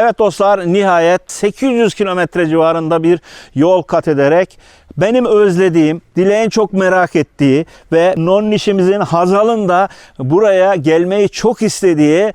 Evet dostlar nihayet 800 kilometre civarında bir yol kat ederek benim özlediğim, Dileğin çok merak ettiği ve non işimizin Hazal'ın da buraya gelmeyi çok istediği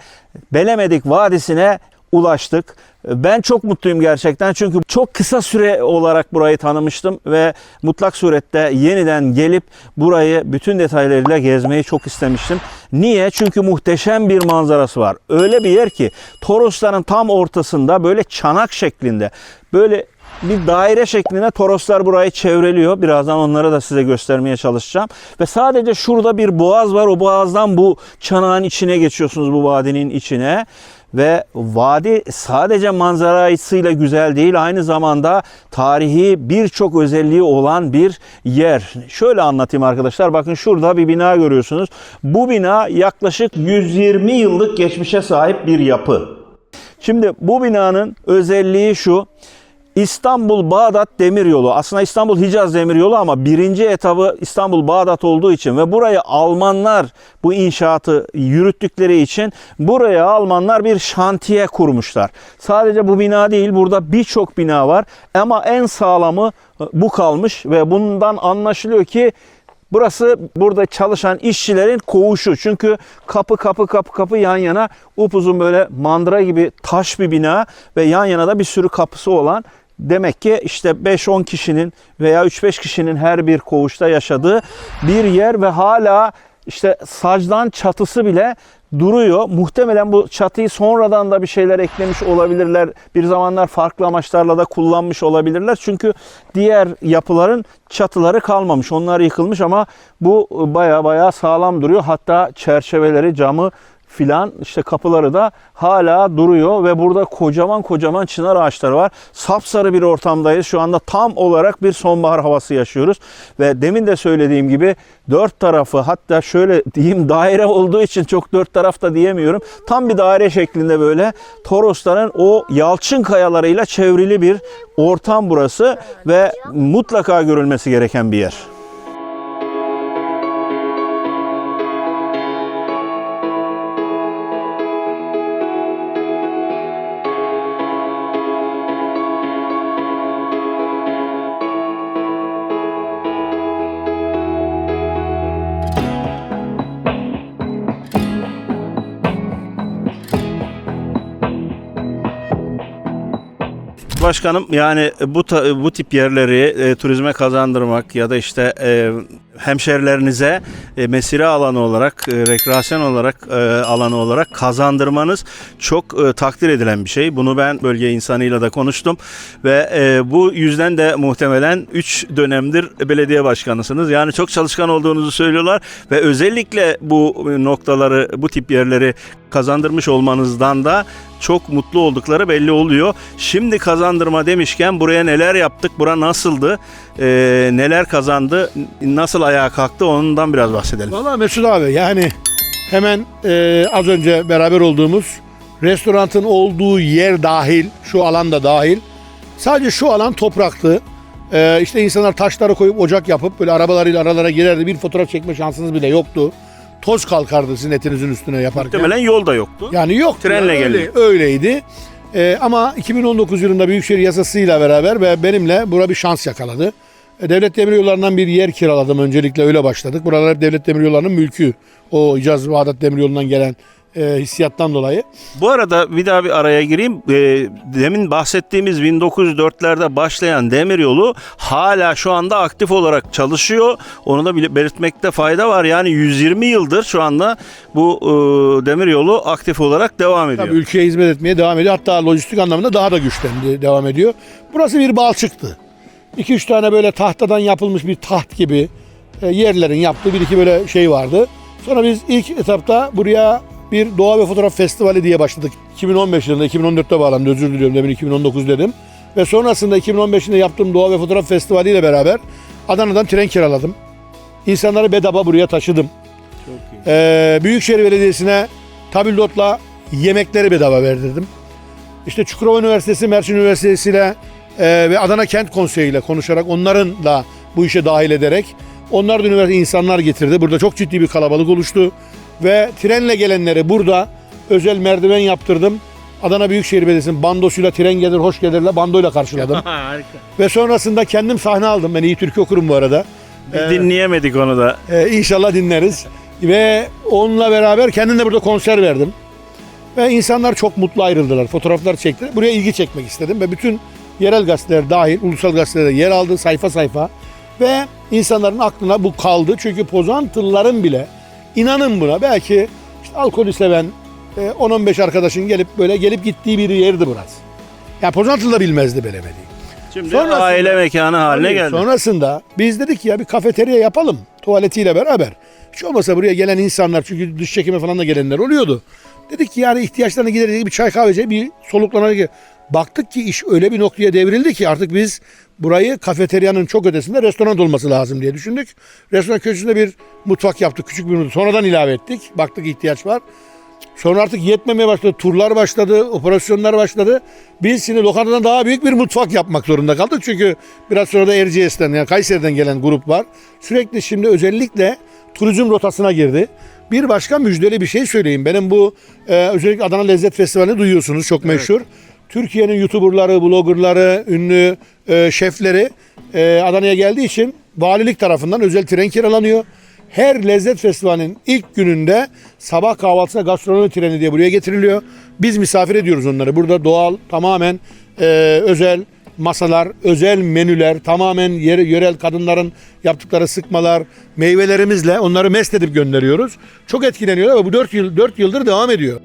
Belemedik Vadisi'ne ulaştık. Ben çok mutluyum gerçekten çünkü çok kısa süre olarak burayı tanımıştım ve mutlak surette yeniden gelip burayı bütün detaylarıyla gezmeyi çok istemiştim. Niye? Çünkü muhteşem bir manzarası var. Öyle bir yer ki Torosların tam ortasında böyle çanak şeklinde böyle bir daire şeklinde Toroslar burayı çevreliyor. Birazdan onları da size göstermeye çalışacağım. Ve sadece şurada bir boğaz var. O boğazdan bu çanağın içine geçiyorsunuz bu vadinin içine. Ve vadi sadece manzarasıyla güzel değil aynı zamanda tarihi birçok özelliği olan bir yer. Şöyle anlatayım arkadaşlar bakın şurada bir bina görüyorsunuz. Bu bina yaklaşık 120 yıllık geçmişe sahip bir yapı. Şimdi bu binanın özelliği şu. İstanbul-Bağdat demiryolu. Aslında İstanbul-Hicaz demiryolu ama birinci etabı İstanbul-Bağdat olduğu için ve burayı Almanlar bu inşaatı yürüttükleri için buraya Almanlar bir şantiye kurmuşlar. Sadece bu bina değil burada birçok bina var ama en sağlamı bu kalmış ve bundan anlaşılıyor ki Burası burada çalışan işçilerin koğuşu. Çünkü kapı kapı kapı kapı yan yana upuzun böyle mandıra gibi taş bir bina ve yan yana da bir sürü kapısı olan Demek ki işte 5-10 kişinin veya 3-5 kişinin her bir koğuşta yaşadığı bir yer ve hala işte sacdan çatısı bile duruyor. Muhtemelen bu çatıyı sonradan da bir şeyler eklemiş olabilirler. Bir zamanlar farklı amaçlarla da kullanmış olabilirler. Çünkü diğer yapıların çatıları kalmamış. Onlar yıkılmış ama bu baya baya sağlam duruyor. Hatta çerçeveleri, camı filan işte kapıları da hala duruyor ve burada kocaman kocaman çınar ağaçları var. Sapsarı bir ortamdayız. Şu anda tam olarak bir sonbahar havası yaşıyoruz. Ve demin de söylediğim gibi dört tarafı hatta şöyle diyeyim daire olduğu için çok dört tarafta diyemiyorum. Tam bir daire şeklinde böyle Torosların o yalçın kayalarıyla çevrili bir ortam burası ve mutlaka görülmesi gereken bir yer. Başkanım yani bu bu tip yerleri e, turizme kazandırmak ya da işte e, hemşerilerinize e, mesire alanı olarak, e, rekreasyon olarak e, alanı olarak kazandırmanız çok e, takdir edilen bir şey. Bunu ben bölge insanıyla da konuştum ve e, bu yüzden de muhtemelen 3 dönemdir belediye başkanısınız. Yani çok çalışkan olduğunuzu söylüyorlar ve özellikle bu noktaları, bu tip yerleri kazandırmış olmanızdan da çok mutlu oldukları belli oluyor. Şimdi kazandırma demişken buraya neler yaptık, bura nasıldı, e, neler kazandı, nasıl ayağa kalktı ondan biraz bahsedelim. Valla Mesut abi yani hemen e, az önce beraber olduğumuz restoranın olduğu yer dahil, şu alan da dahil. Sadece şu alan topraktı. E, işte insanlar taşları koyup ocak yapıp böyle arabalarıyla aralara girerdi. Bir fotoğraf çekme şansınız bile yoktu. Toz kalkardı sizin etinizin üstüne yaparken. Muhtemelen yol da yoktu. Yani yok. Trenle öyle, geldi. Öyleydi. Ee, ama 2019 yılında Büyükşehir yasasıyla beraber ve benimle bura bir şans yakaladı. E, Devlet Demiryolları'ndan bir yer kiraladım öncelikle öyle başladık. Buralar Devlet Demiryolları'nın mülkü. O İcaz Bağdat Demiryolu'ndan gelen e, hissiyattan dolayı. Bu arada bir daha bir araya gireyim. Ee, demin bahsettiğimiz 1904'lerde başlayan demiryolu hala şu anda aktif olarak çalışıyor. Onu da belirtmekte fayda var. Yani 120 yıldır şu anda bu e, demiryolu aktif olarak devam ediyor. Tabii ülkeye hizmet etmeye devam ediyor. Hatta lojistik anlamında daha da güçlendi, devam ediyor. Burası bir balçıktı. 2-3 tane böyle tahtadan yapılmış bir taht gibi e, yerlerin yaptığı bir iki böyle şey vardı. Sonra biz ilk etapta buraya bir doğa ve fotoğraf festivali diye başladık. 2015 yılında, 2014'te bağlandı özür diliyorum demin 2019 dedim. Ve sonrasında 2015'inde yaptığım doğa ve fotoğraf festivali ile beraber Adana'dan tren kiraladım. İnsanları bedava buraya taşıdım. Ee, Büyükşehir Belediyesi'ne tabildotla yemekleri bedava verdirdim. İşte Çukurova Üniversitesi, Mersin Üniversitesi ile e, ve Adana Kent Konseyi ile konuşarak onların da bu işe dahil ederek onlar da üniversite insanlar getirdi. Burada çok ciddi bir kalabalık oluştu ve trenle gelenlere burada özel merdiven yaptırdım. Adana Büyükşehir Belediyesi'nin bandosuyla tren gelir hoş gelirle bandoyla karşıladım. Harika. Ve sonrasında kendim sahne aldım. Ben iyi türkü okurum bu arada. Biz Ee, dinleyemedik onu da. Ee, inşallah dinleriz. Ve onunla beraber kendim de burada konser verdim. Ve insanlar çok mutlu ayrıldılar. Fotoğraflar çektiler. Buraya ilgi çekmek istedim. Ve bütün yerel gazeteler dahil, ulusal gazetelerde yer aldı sayfa sayfa. Ve insanların aklına bu kaldı. Çünkü Pozantılıların bile inanın buna belki işte alkolü seven e, 10-15 arkadaşın gelip böyle gelip gittiği bir yerdi burası. Ya Pozantılı da bilmezdi Belemediği. Şimdi Sonrasında- aile mekanı haline Tabii, geldi. Sonrasında biz dedik ya bir kafeterya yapalım tuvaletiyle beraber. Hiç olmasa buraya gelen insanlar çünkü dış çekime falan da gelenler oluyordu. Dedik ki yani ihtiyaçlarını giderecek bir çay kahveci bir soluklanacak. Baktık ki iş öyle bir noktaya devrildi ki artık biz burayı kafeteryanın çok ötesinde restoran olması lazım diye düşündük. Restoran köşesinde bir mutfak yaptık küçük bir mutfak. Sonradan ilave ettik. Baktık ihtiyaç var. Sonra artık yetmemeye başladı. Turlar başladı, operasyonlar başladı. Biz şimdi lokantadan daha büyük bir mutfak yapmak zorunda kaldık. Çünkü biraz sonra da Erciyes'ten yani Kayseri'den gelen grup var. Sürekli şimdi özellikle turizm rotasına girdi. Bir başka müjdeli bir şey söyleyeyim. Benim bu e, özellikle Adana Lezzet Festivali'ni duyuyorsunuz çok meşhur. Türkiye'nin YouTuber'ları, bloggerları, ünlü e, şefleri e, Adana'ya geldiği için valilik tarafından özel tren kiralanıyor. Her lezzet festivalinin ilk gününde sabah kahvaltısına gastronomi treni diye buraya getiriliyor. Biz misafir ediyoruz onları. Burada doğal, tamamen e, özel masalar, özel menüler, tamamen yer, yörel kadınların yaptıkları sıkmalar, meyvelerimizle onları mest edip gönderiyoruz. Çok etkileniyorlar ve bu 4 yıl 4 yıldır devam ediyor.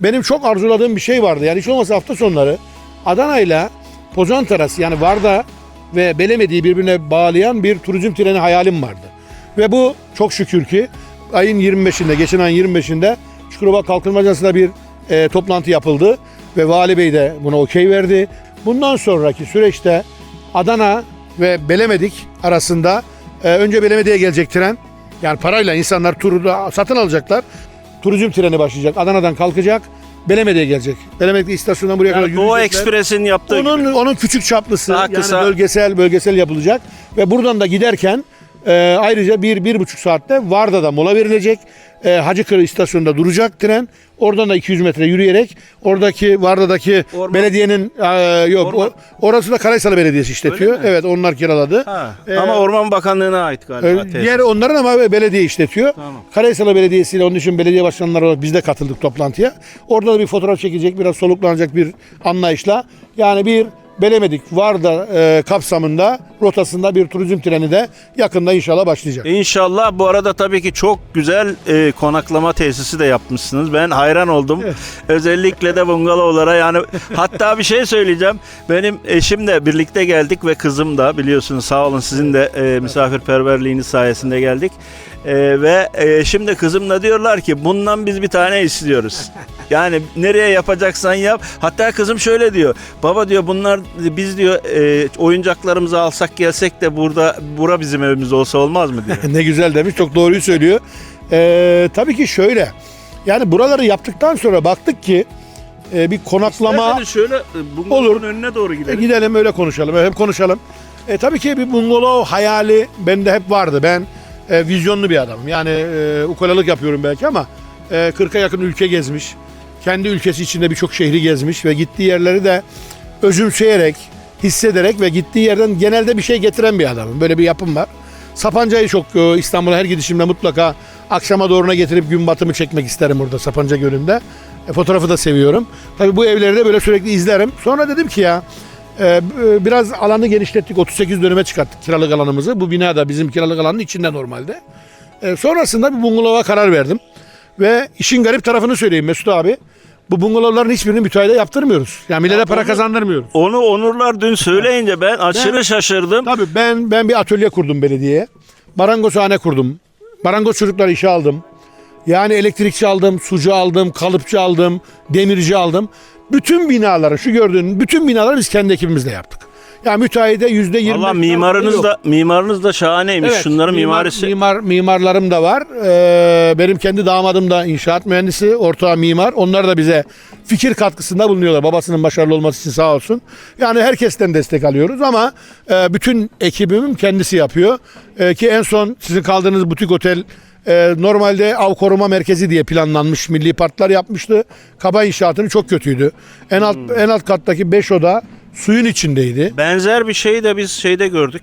Benim çok arzuladığım bir şey vardı. Yani hiç olmazsa hafta sonları Adana ile Pozant arası yani Varda ve Belemedi'yi birbirine bağlayan bir turizm treni hayalim vardı. Ve bu çok şükür ki ayın 25'inde, geçen ayın 25'inde Çukurova Kalkınma Ajansı'nda bir e, toplantı yapıldı ve Vali Bey de buna okey verdi. Bundan sonraki süreçte Adana ve Belemedik arasında e, önce Belemedi'ye gelecek tren. Yani parayla insanlar turu da satın alacaklar. Turizm treni başlayacak. Adana'dan kalkacak. Belemedi'ye gelecek. Belemedik istasyonundan buraya kadar Yani Doğu yürüyecekler. Ekspres'in yaptığı Onun gibi. onun küçük çaplısı Daha yani kısa. bölgesel bölgesel yapılacak ve buradan da giderken e, ayrıca bir bir buçuk saatte Varda'da mola verilecek. E, Hacıkırı istasyonunda duracak tren. Oradan da 200 metre yürüyerek oradaki Varda'daki Orman- belediyenin e, yok Orman- o- orası da Karahisar Belediyesi işletiyor. Evet onlar kiraladı. Ha, Ee, Ama Orman Bakanlığı'na ait galiba. Tesis. Yer onların ama belediye işletiyor. Tamam. Karahisar Belediyesi ile onun için belediye başkanları olarak biz de katıldık toplantıya. Orada da bir fotoğraf çekecek, biraz soluklanacak bir anlayışla. Yani bir Belemedik Varda e, kapsamında rotasında bir turizm treni de yakında inşallah başlayacak. İnşallah bu arada tabii ki çok güzel e, konaklama tesisi de yapmışsınız. Ben hayran oldum. Özellikle de bungalovlara yani hatta bir şey söyleyeceğim. Benim eşimle birlikte geldik ve kızım da biliyorsunuz sağ olun sizin de e, misafirperverliğiniz sayesinde geldik. E, ve e, şimdi kızımla diyorlar ki bundan biz bir tane istiyoruz. Yani nereye yapacaksan yap. Hatta kızım şöyle diyor. Baba diyor bunlar biz diyor e, oyuncaklarımızı alsak gelsek de burada bura bizim evimiz olsa olmaz mı diyor. ne güzel demiş, çok doğruyu söylüyor. Ee, tabii ki şöyle, yani buraları yaptıktan sonra baktık ki e, bir konaklama... İsterseniz şöyle e, bungalovun Olur. önüne doğru E, gidelim. gidelim öyle konuşalım. Hem konuşalım. E, tabii ki bir bungalov hayali bende hep vardı. Ben e, vizyonlu bir adamım. Yani e, ukalalık yapıyorum belki ama e, 40'a yakın ülke gezmiş. Kendi ülkesi içinde birçok şehri gezmiş ve gittiği yerleri de özümseyerek, hissederek ve gittiği yerden genelde bir şey getiren bir adamım. Böyle bir yapım var. Sapanca'yı çok e, İstanbul'a her gidişimde mutlaka akşama doğruna getirip gün batımı çekmek isterim orada Sapanca Gölü'nde. E, fotoğrafı da seviyorum. Tabii bu evleri de böyle sürekli izlerim. Sonra dedim ki ya ee, b- biraz alanı genişlettik. 38 dönüme çıkarttık kiralık alanımızı. Bu bina da bizim kiralık alanın içinde normalde. Ee, sonrasında bir bungalova karar verdim. Ve işin garip tarafını söyleyeyim Mesut abi. Bu bungalovların hiçbirini müteahhide yaptırmıyoruz. Yani millete para onu- kazandırmıyoruz. Onu Onurlar dün söyleyince ben aşırı şaşırdım. Tabii ben ben bir atölye kurdum belediyeye. Marangozhane kurdum. Marangoz çocuklar işe aldım. Yani elektrikçi aldım, sucu aldım, kalıpçı aldım, demirci aldım. Bütün binaları, şu gördüğün bütün binaları biz kendi ekibimizle yaptık. Yani müteahhide yüzde yirmi. Valla mimarınız da mimarınız da şahaneymiş. Şunların mimar- mimarisi. Mimar, mimarlarım da var. Ee, benim kendi damadım da inşaat mühendisi, ortağı mimar. Onlar da bize fikir katkısında bulunuyorlar. Babasının başarılı olması için sağ olsun. Yani herkesten destek alıyoruz ama e, bütün ekibim kendisi yapıyor. E, ki en son sizin kaldığınız butik otel e, normalde av koruma merkezi diye planlanmış. Milli parklar yapmıştı. Kaba inşaatını çok kötüydü. En alt Hmm. en alt kattaki 5 oda suyun içindeydi. Benzer bir şeyi de biz şeyde gördük.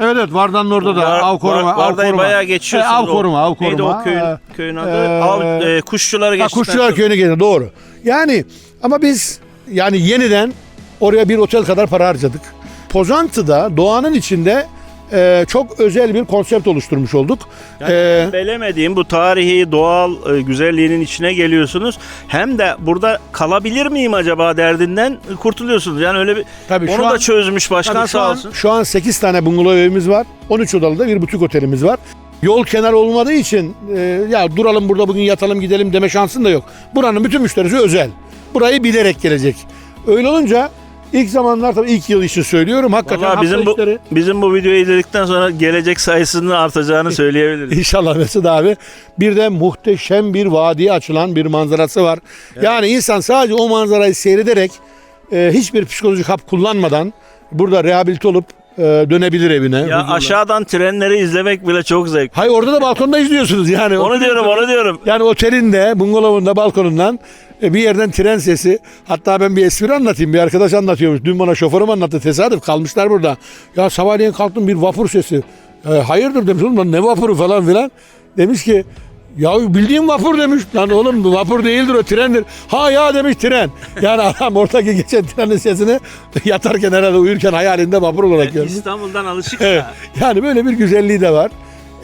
Evet evet Vardan'ın orada da Var- av koruma. Var- av Varda'yı koruma. bayağı geçiyorsunuz. E, av koruma, av koruma. Neydi o köyün, E, köyün adı? Ee, av, e, kuşçuları Ha, geçtikten Kuşçular Köyü'ne geldi doğru. Yani ama biz yani yeniden oraya bir otel kadar para harcadık. Pozantı'da doğanın içinde e, çok özel bir konsept oluşturmuş olduk. Yani E, Belemediğim bu tarihi doğal e, güzelliğinin içine geliyorsunuz. Hem de burada kalabilir miyim acaba derdinden kurtuluyorsunuz. Yani öyle bir Tabii onu da an- çözmüş başkan tabii şu sağ an, olsun. şu an 8 tane bungalov evimiz var. 13 odalı da bir butik otelimiz var. Yol kenarı olmadığı için e, ya duralım burada bugün yatalım gidelim deme şansın da yok. Buranın bütün müşterisi özel. Burayı bilerek gelecek. Öyle olunca ilk zamanlar tabii ilk yıl için söylüyorum. Hakikaten Vallahi hafta bizim bu içleri- bizim bu videoyu izledikten sonra gelecek sayısının artacağını söyleyebiliriz. İnşallah Mesut abi. Bir de muhteşem bir vadiye açılan bir manzarası var. Yani insan sadece o manzarayı seyrederek e, hiçbir psikolojik hap kullanmadan burada rehabilite olup e, dönebilir evine. ya huzurla. aşağıdan trenleri izlemek bile çok zevk. Hayır orada da balkonda izliyorsunuz yani. Onu diyorum, onu diyorum. Yani otelin de bungalovun balkonundan e, bir yerden tren sesi. Hatta ben bir espri anlatayım. Bir arkadaş anlatıyormuş. Dün bana şoförüm anlattı. Tesadüf kalmışlar burada. Ya sabahleyin kalktım bir vapur sesi. E, hayırdır demiş oğlum ne vapuru falan filan. Demiş ki ya bildiğin vapur demiş. Lan oğlum bu vapur değildir o trendir. Ha ya demiş tren. Yani adam oradaki geçen trenin sesini yatarken herhalde uyurken hayalinde vapur olarak görmüş. İstanbul'dan alışık Evet. ya. Yani böyle bir güzelliği de var.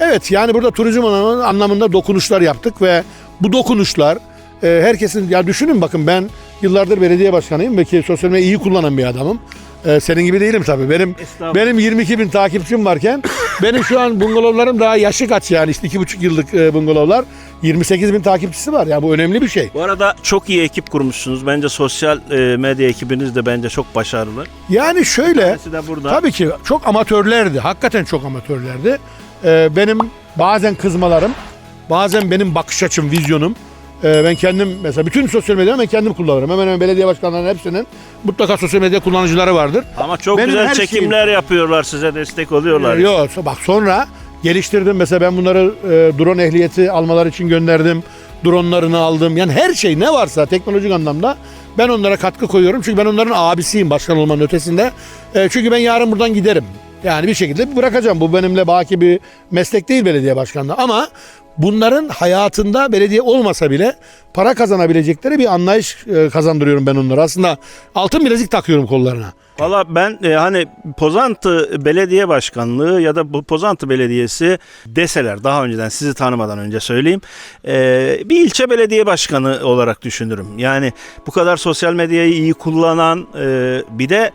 Evet yani burada turizm anlamında dokunuşlar yaptık ve bu dokunuşlar e, herkesin ya düşünün bakın ben yıllardır belediye başkanıyım ve ki sosyal medyayı iyi kullanan bir adamım. E, senin gibi değilim tabii. Benim benim 22 bin takipçim varken benim şu an bungalovlarım daha yaşı kaç yani işte iki buçuk yıllık e, bungalovlar 28 bin takipçisi var. Ya bu önemli bir şey. Bu arada çok iyi ekip kurmuşsunuz. Bence sosyal e, medya ekibiniz de bence çok başarılı. Yani şöyle de burada. Tabii ki çok amatörlerdi. Hakikaten çok amatörlerdi. Ee, benim bazen kızmalarım, bazen benim bakış açım, vizyonum. Ee, ben kendim mesela bütün sosyal medyayı ben kendim kullanırım. Hemen hemen belediye başkanlarının hepsinin mutlaka sosyal medya kullanıcıları vardır. Ama çok Benim güzel her çekimler yapıyorlar size destek oluyorlar. Ee, Yok bak sonra geliştirdim. Mesela ben bunları e, drone ehliyeti almaları için gönderdim. Dronlarını aldım. Yani her şey ne varsa teknolojik anlamda ben onlara katkı koyuyorum. Çünkü ben onların abisiyim başkan olmanın ötesinde. E, çünkü ben yarın buradan giderim. Yani bir şekilde bırakacağım. Bu benimle baki bir meslek değil belediye başkanlığı. Ama bunların hayatında belediye olmasa bile para kazanabilecekleri bir anlayış e, kazandırıyorum ben onlara. Aslında altın bilezik takıyorum kollarına. Valla ben e, hani Pozantı Belediye Başkanlığı ya da bu Pozantı Belediyesi deseler daha önceden sizi tanımadan önce söyleyeyim e, bir ilçe belediye başkanı olarak düşünürüm. Yani bu kadar sosyal medyayı iyi kullanan e, bir de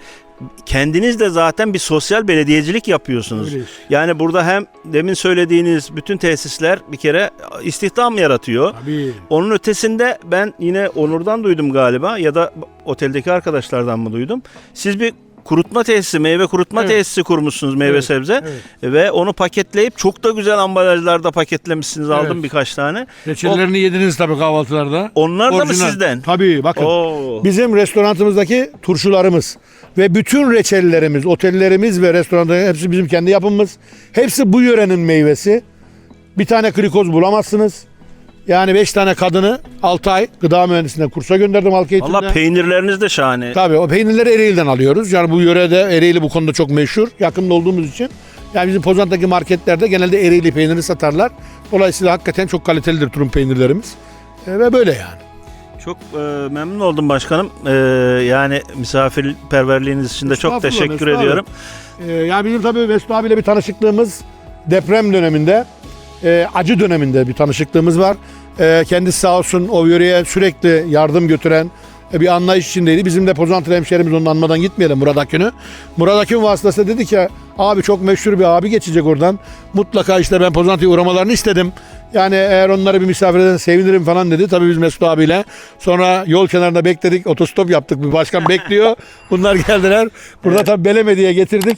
kendiniz de zaten bir sosyal belediyecilik yapıyorsunuz. Öyleyiz. Yani burada hem demin söylediğiniz bütün tesisler bir kere istihdam yaratıyor. Tabii. Onun ötesinde ben yine Onur'dan duydum galiba ya da oteldeki arkadaşlardan mı duydum? Siz bir kurutma tesisi, meyve kurutma Evet. tesisi kurmuşsunuz meyve Evet, sebze evet. ve onu paketleyip çok da güzel ambalajlarda paketlemişsiniz. Aldım Evet. birkaç tane. Reçellerini yediniz tabii kahvaltılarda. Onlar da mı Orijinal. sizden? Tabii bakın. Oo. Bizim restoranımızdaki turşularımız ve bütün reçellerimiz, otellerimiz ve restoranlar hepsi bizim kendi yapımımız. Hepsi bu yörenin meyvesi. Bir tane krikoz bulamazsınız. Yani 5 tane kadını 6 ay gıda mühendisliğine kursa gönderdim halk eğitimde. Valla peynirleriniz de şahane. Tabii o peynirleri Ereğli'den alıyoruz. Yani bu yörede Ereğli bu konuda çok meşhur. Yakında olduğumuz için. Yani bizim Pozant'taki marketlerde genelde Ereğli peyniri satarlar. Dolayısıyla hakikaten çok kalitelidir tulum peynirlerimiz. E, ve böyle yani. Çok e, memnun oldum başkanım. E, yani misafirperverliğiniz için de çok teşekkür estağfurullah. ediyorum. Ee, yani bizim tabii Mesut abiyle bir tanışıklığımız deprem döneminde, e, acı döneminde bir tanışıklığımız var. E, kendisi sağ olsun o yöreye sürekli yardım götüren, e, bir anlayış içindeydi. Bizim de Pozantılı hemşerimiz onun anmadan gitmeyelim Murat Akün'ü. Murat Akün vasıtasıyla dedi ki abi çok meşhur bir abi geçecek oradan. Mutlaka işte ben Pozantı'ya uğramalarını istedim. Yani eğer onları bir misafir eden sevinirim falan dedi. Tabii biz Mesut abiyle. Sonra yol kenarında bekledik. Otostop yaptık. Bir başkan bekliyor. Bunlar geldiler. Burada tabii Belemedi'ye getirdik.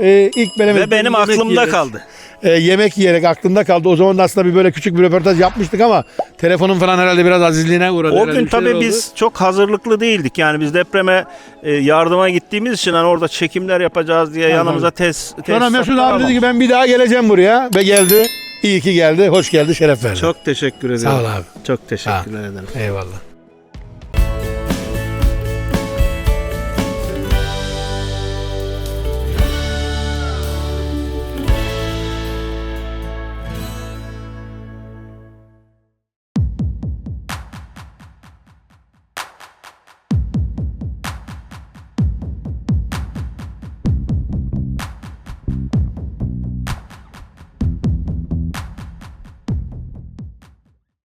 Ee, ilk Belemedi'de Ve benim yemek aklımda yiyerek- kaldı. e, yemek yiyerek aklımda kaldı. O zaman da aslında bir böyle küçük bir röportaj yapmıştık ama telefonun falan herhalde biraz azizliğine uğradı. O gün tabii oldu. biz çok hazırlıklı değildik. Yani biz depreme e, yardıma gittiğimiz için hani orada çekimler yapacağız diye Ha, yanımıza tes Sonra tesisat Mesut abi dedi ki ben bir daha geleceğim buraya ve geldi. İyi ki geldi. Hoş geldi. Şeref verdi. çok teşekkür ederim. Sağ ol abi. Çok teşekkür ederim. Eyvallah.